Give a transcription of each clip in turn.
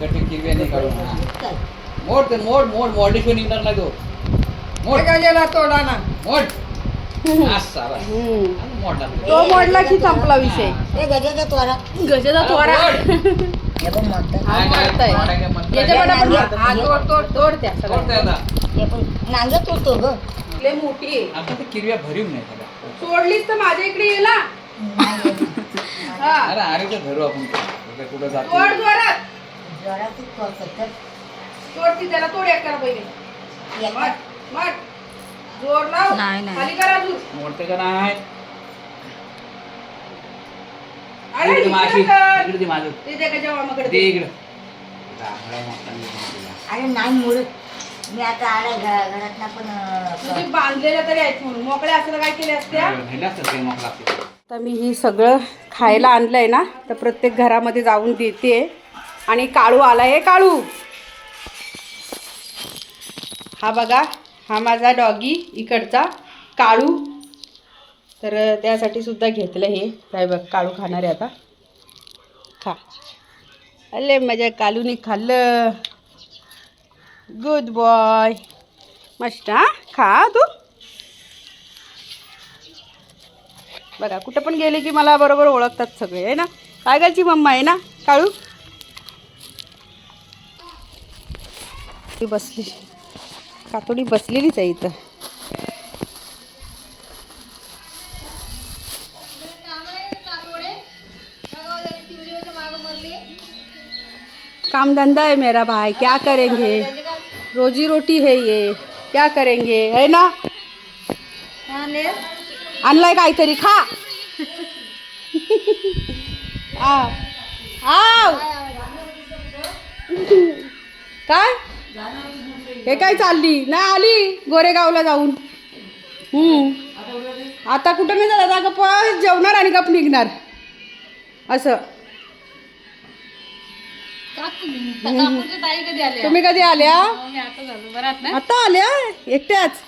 Cutting किरव्या नाही काढून हा. मोड ते मोड मोड मोडीशिवाय निघणार नाही तो. मोड. गेला तोडा ना मोड. हा, सारा. हम्म. आणि मोडला तो. तो मोडला की संपला विषय. हा. हे गजाचा थोडा मोड. हे पण हा, आपण हा, तोड तोड तोड त्या मोडताय सगळ्या आता. हे पण तोडतो ग. लय मोठी आहे. आता ते किरव्या भरीव नाही त्याला. सोडलीस तर माझ्या इकडे येला हा. अरे आरेचं धरू आपण. कुठे कुठं तोड जातो जोरात. तर ती त्याला तोड एक करा पहिले. एका- मट मट जोर लाव नाही, नाही. खाली करा अजून मोडते का नाही? अरे इकडे माशी. इकडे ते माझं ते दे गजा मामाकडे ते. इकडं. अरे नाही मी आता आला घरा घरातला पण तुझी बांधलेल्या तरी म्हणून. मोकळ्या असं काय केले असत्या? ते आता मी ही सगळं खायला आणलंय ना तर प्रत्येक घरामध्ये जाऊन देते आणि काळू आला हे काळू. हा बघा हा माझा डॉगी इकडचा काळू. तर त्यासाठी सुद्धा घेतलं हे. काय बघ काळू खाणार आहे आता. खा. अले माझ्या कालूने खाल्लं. गुड बॉय मस्त हां? खा तू. बघा कुठं पण गेले की मला बरोबर ओळखतात सगळे आहे ना? काय गायची मम्मा आहे ना काळू? ती बसली. कातोडी बसलेलीच आहे इथं. काम धंधा है मेरा भाई. क्या करेंगे? रोजी रोटी है ये. क्या करेंगे? है ना? आणलाय काहीतरी. खा. आ. आव. काय? हे काय चालली? नाही आली. गोरेगावला जाऊन. आता कुठं नाही जात? आता गप्प जेवणार आणि गप निघणार. असं. तुम्ही कधी आल्या? आता आल्या? एकट्याच.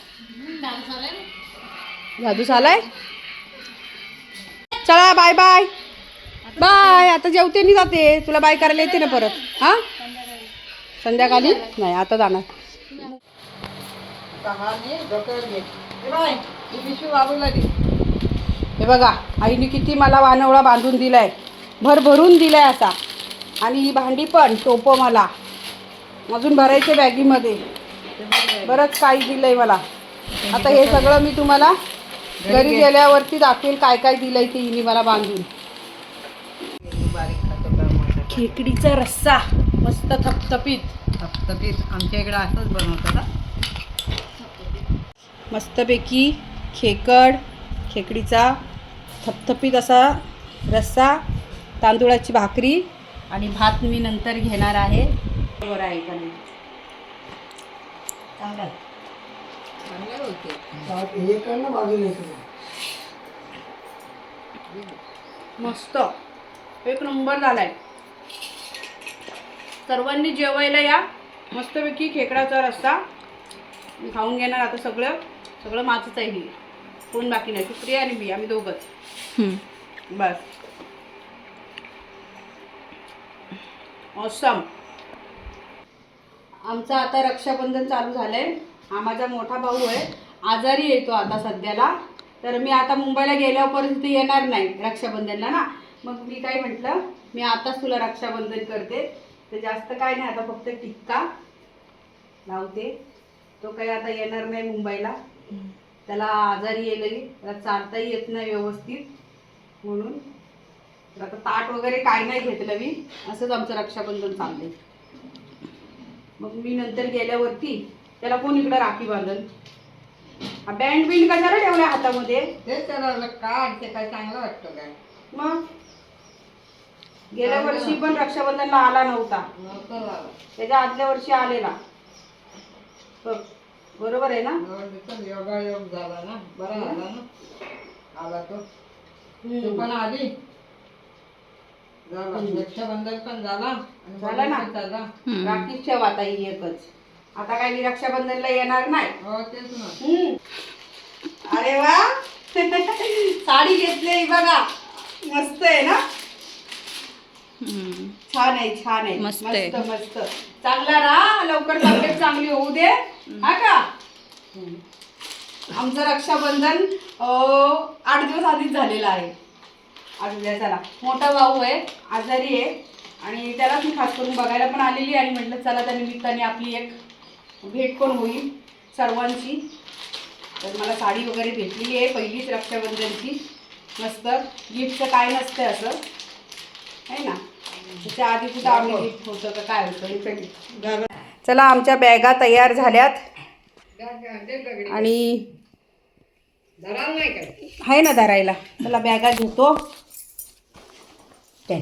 जादू आलाय चला बाय बाय. बाय. आता जेवते नाही जाते. तुला बाय करायला येते ना परत. हा? संध्याकाळी? नाही आता जाणार. हे बघा आईने किती मला वानवळा बांधून दिलाय. भरभरून दिलाय असा आणि ही भांडी पण टोपं मला. अजून भरायचे बॅगीमध्ये. बरंच काही दिलंय मला. आता हे सगळं मी तुम्हाला घरी गेल्यावरती दाखवेल काय काय दिलंय ते हिने मला बांधून. खेकडीचा रस्सा मस्त थपथपीत. थपथपीत. आमच्या इकडे असंच बनवतात मस्तपैकी खेकड खेकडीचा थपथपीत असा रस्सा तांदूळाची भाकरी आणि भात मी नंतर घेणार आहे. बरं आहे का नाही? चांगलं मस्त. एक नंबर झालाय. सर्वांनी जेवायला या. मस्तपैकी खेकडाचा रस्सा खाऊन घेणार आता सगळं. सगळं माझंच आहे हे. कोण बाकी नाही? सुप्रिया आणि मी आम्ही दोघंच. बस. ऑसम आमचं आता रक्षाबंधन चालू झालंय. हा माझा मोठा भाऊ आहे. आजारी येतो आता सध्याला. तर मी आता मुंबईला गेल्यावर परत इथे येणार नाही रक्षाबंधनला ना. मग मी काय म्हटलं मी आताच तुला रक्षाबंधन करते. तर जास्त काय नाही आता फक्त टिक्का. लावते तो काही आता येणार नाही मुंबईला. त्याला आजारी येईल त्याला चालताही येत नाही व्यवस्थित. म्हणून तर आता ताट वगैरे काय नाही घेतलं मी. असंच आमचं रक्षाबंधन चाललंय. मग मी नंतर गेल्यावरती त्याला कोण इकडं राखी बांधल? हा बँड बिंड कशाला ठेवल्या हातामध्ये? ते त्याला काढ ते काय चांगलं वाटतं काय? मग? गेल्या वर्षी पण रक्षाबंधनला आला नव्हता. त्याच्या आदल्या वर्षी आलेला. बघ, बरोबर आहे ना? गवंडीचा योगायोग झाला ना? बरा झाला ना? आला तो. पण आली. झाला. रक्षाबंधन पण झाला झाला ना? बहिणीचा झाला. राखीच ठेव आता ही एकच. आता काय मी रक्षाबंधनला येणार नाही. हो तेच ना. हम्म. अरे वा. साडी घेतली बघा. मस्त आहे ना. छान आहे छान आहे. मस्त मस्त चांगला राहा. लवकर तब्येत चांगली होऊ दे. हा का? आमचं रक्षाबंधन आठ दिवस आधीच झालेलं आहे. चला मोठा भाऊ आहे आजारी आहे. आणि त्यालाच मी खास करून बघायला पण आलेली आहे आणि म्हटलं चला त्या निमित्ताने आपली एक भेट पण होईल सर्वांची. तर मला साडी वगैरे भेटलेली आहे पहिलीच रक्षाबंधनची. मस्त. गिफ्टचं काय नसतं असं. आहे ना? त्याच्या आधी कुठं आम्ही गिफ्ट होतं का काय होतं? चला आमच्या बॅगा तयार झाल्यात. आणि आहे ना धरायला. चला बॅगा घेतो.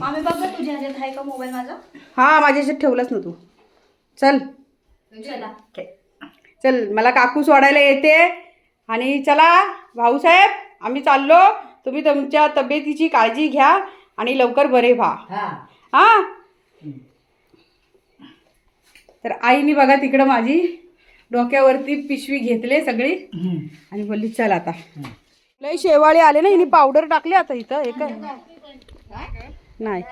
आम्ही बघ तुझ्या ह्याच्यात आहे का मोबाईल माझा? हा माझ्या याच्यात ठेवलंच ना तू. चल. चला. चल मला काकू सोडायला येते. आणि चला भाऊसाहेब आम्ही चाललो. तुम्ही तुमच्या तब्येतीची काळजी घ्या आणि लवकर बरे व्हा. हा. हा? तर आईने बघा तिकडं माझी डोक्यावरती पिशवी घेतले सगळी. आणि बोलली चल आता. लय शेवाळे आले ना हिने पावडर टाकली आता इथं हे काय नाही.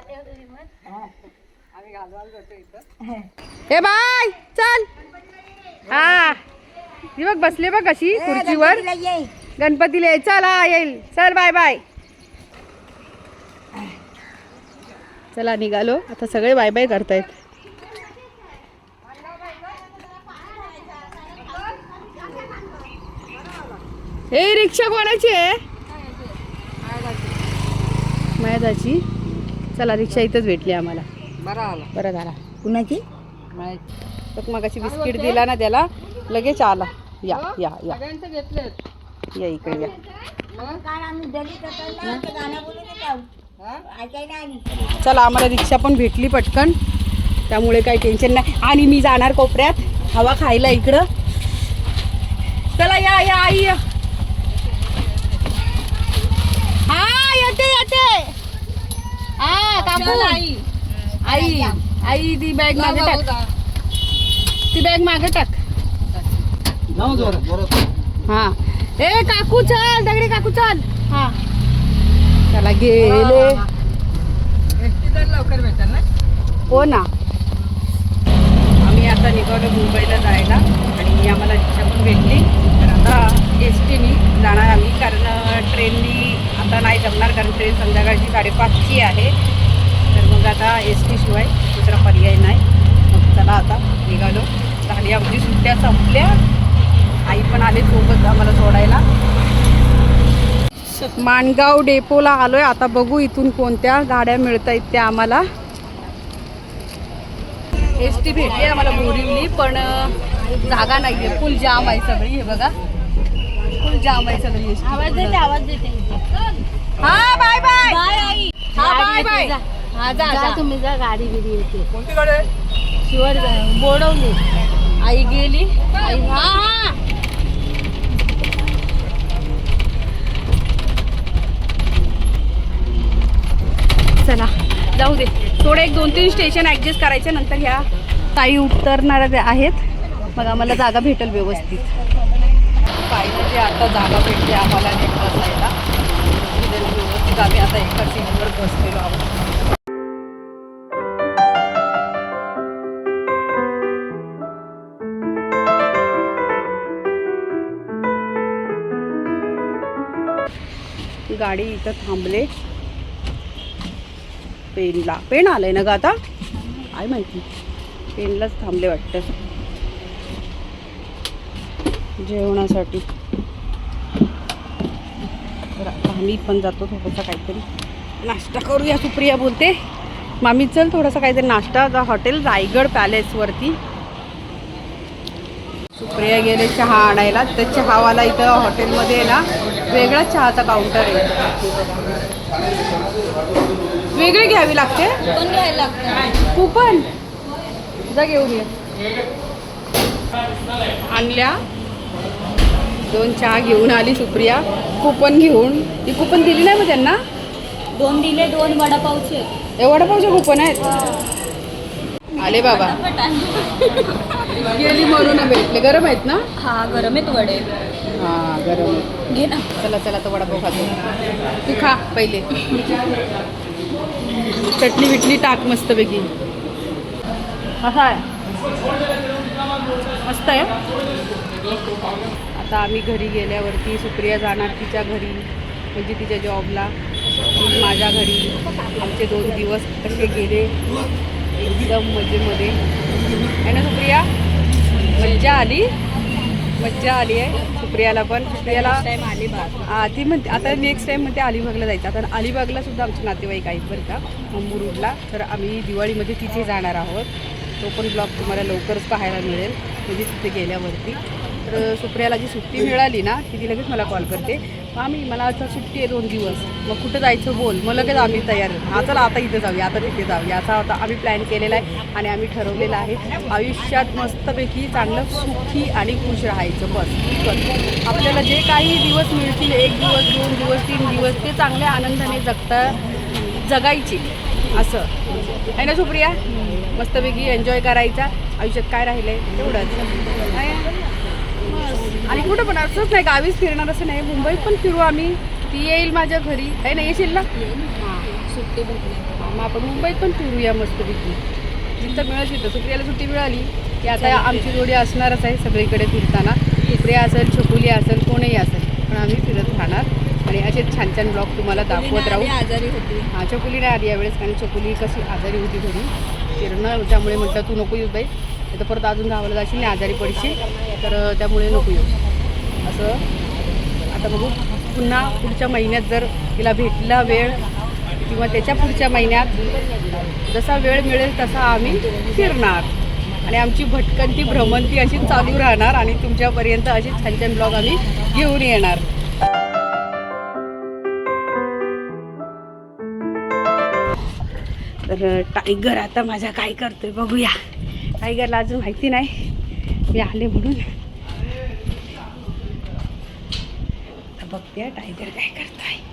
हे बाय चल. हा. ही बघ बसले बघ कशी खुर्चीवर. गणपतीला ये. चल हा येईल. चल बाय बाय. चला निघालो. आता सगळे बाय बाय करतायत. ए रिक्षा कोणाची आहे? मयादाची चला रिक्षा इथंच भेटली आम्हाला. बरा आला. बरं झाला. कुणाची? तर मग अशी बिस्किट दिला ना त्याला. लगेच आला. या या या. या इकडे या. चला आम्हाला रिक्षा पण भेटली पटकन. त्यामुळे काही टेन्शन नाही. आणि मी जाणार कोपऱ्यात. हवा खायला इकडं. चला या या आई या. हा येते येते काकू. आई. आई. आई. ती बॅग मागे टाक. ती बॅग मागे टाक. हा. ए काकू चल. दगडी काकू चल. हा. चला गेले. लवकर भेटेल ना? हो ना. आम्ही आता निघालो मुंबईला जायला आणि आम्हाला रिक्षा पण भेटली. तर आता एस टीनी जाणार आम्ही कारण ट्रेननी आता नाही जमणार कारण ट्रेन संध्याकाळची साडेपाचची आहे. मग आता एस टी शिवाय दुसरा पर्याय नाही. मग चला आता निघालो. झाली आमची सुट्ट्या संपल्या. आई पण आले सोबत आम्हाला सोडायला. माणगाव डेपोला आलोय. आता बघू इथून कोणत्या गाड्या मिळत आहेत त्या आम्हाला. एस टी भेटली आम्हाला बोरिवली पण जागा नाही आहे फुल जाम आहे सगळी हे बघा. फुल जाम आहे सगळी आवाज देते आवाज देते. हा बाय बाय. बाय आई. हा बाय बाय. हा जा तुम्ही जा गाडी बिडी येते. कोणती गाडी आहे? शिवर बोडवली. आई गेली. आई हा हा. चला जाऊ दे. थोडं एक दोन तीन स्टेशन ॲडजस्ट करायचे नंतर ह्या ताई उतरणार आहेत. मग आम्हाला जागा भेटेल व्यवस्थित. फायनली आता जागा भेटली आम्हाला नीट बसायला व्यवस्थित आम्ही आता एका सीटवर बसलेलो आहोत. गाडी इथं थांबले. पेनला. पेन आलंय ना ग आता? काय माहिती पेनलाच थांबले वाटतं. जेवणासाठी. तर आम्ही पण जातो थोडंसं काहीतरी. नाश्ता करूया सुप्रिया बोलते. मामी चल थोडासा काहीतरी नाश्ता. आता हॉटेल रायगड पॅलेसवरती. सुप्रिया गेले चहा आणायला. तर चहावाला इथं हॉटेलमध्ये ना वेगळा चहाचा काउंटर आहे. वेगळी घ्यावी लागते? पण घ्यायला लागतं. कुपन जा घेऊन ये. आणल्या. दोन चहा घेऊन आली सुप्रिया. कुपन घेऊन. ती कुपन दिली नाही मग त्यांना? दोन दिले दोन वडापावचे. हे वडापावचे कुपन आहेत? आले बाबा. गेली म्हणून भेटले गरम आहेत ना? हा गरम आहेत वडे. हा गरम आहेत. घे ना. चला चला तर वडापाव खातो. तू खा पहिले. चटणी बिटणी टाक मस्तपैकी. असा आहे. मस्त आहे. आता आम्ही घरी गेल्यावरती सुप्रिया जाणार तिच्या घरी. म्हणजे तिच्या जॉबला माझ्या घरी. आमचे दोन दिवस कसे गेले. एकदम मजेमध्ये. आहे ना सुप्रिया? मज्जा आली? मज्जा आली आहे सुप्रियाला पण. सुप्रियाला हा, ती म्हणते आता नेक्स्ट टाईम म्हणते अलिबागला जायचं. आता अलिबागला सुद्धा आमचे नातेवाईक आहेत बरं का मुरुडला तर आम्ही दिवाळीमध्ये तिथे जाणार आहोत. तो पण ब्लॉग तुम्हाला लवकरच पाहायला मिळेल. म्हणजे तिथे गेल्यावरती. तर सुप्रियाला जी सुट्टी मिळाली ना ती लगेच मला कॉल करते. आम्ही मला आता सुट्टी आहे दोन दिवस. मग कुठं जायचं बोल. मग लगेच आम्ही तयार हा चला आता इथे जाऊया आता तिथे जाऊया. असा आता आम्ही प्लॅन केलेला आहे आणि आम्ही ठरवलेलं आहे. आयुष्यात मस्तपैकी चांगलं सुखी आणि खुश राहायचं. बस बस. आपल्याला जे काही दिवस मिळतील एक दिवस दोन दिवस तीन दिवस ते चांगल्या आनंदाने जगता जगायचे. असं. आहे ना सुप्रिया? मस्तपैकी एन्जॉय करायचा. आयुष्यात काय राहिलं आहे तेवढंच. आहे. आणि कुठं पण असंच नाही गावीच फिरणार असं नाही. मुंबईत पण फिरू आम्ही. ती येईल माझ्या घरी. आहे ना येशील ना? हां सुट्टी भेटली. मग आपण मुंबईत पण फिरूया मस्तपैकी. जिथं मिळत तिथं. सुप्रियाला सुट्टी मिळाली. की आता आमची जोडी असणारच आहे सगळीकडे फिरताना. सुप्रिया असेल छकुली असेल कोणीही असेल. पण आम्ही फिरत राहणार. आणि असे छान छान ब्लॉग तुम्हाला दाखवत राहू. आजारी होती. हा चकुली नाही आली यावेळेस कारण चकुली कशी आजारी होती घरी. फिरणं त्यामुळे म्हटलं तू नको येऊ बाई. तर परत अजून गावाला जाशील आणि आजारी पडशील तर त्यामुळे नको येऊ. असं आता बघू. पुन्हा पुढच्या महिन्यात जर तिला भेटला वेळ किंवा त्याच्या पुढच्या महिन्यात जसा वेळ मिळेल तसा आम्ही फिरणार. आणि आमची भटकंती भ्रमंती अशी चालू राहणार आणि तुमच्यापर्यंत असे छान छान ब्लॉग आम्ही घेऊन येणार. तर टायगर आता माझा काय करतोय बघूया. टायगरला अजून माहिती नाही. मी आले म्हणून. बघते टायगर काय करते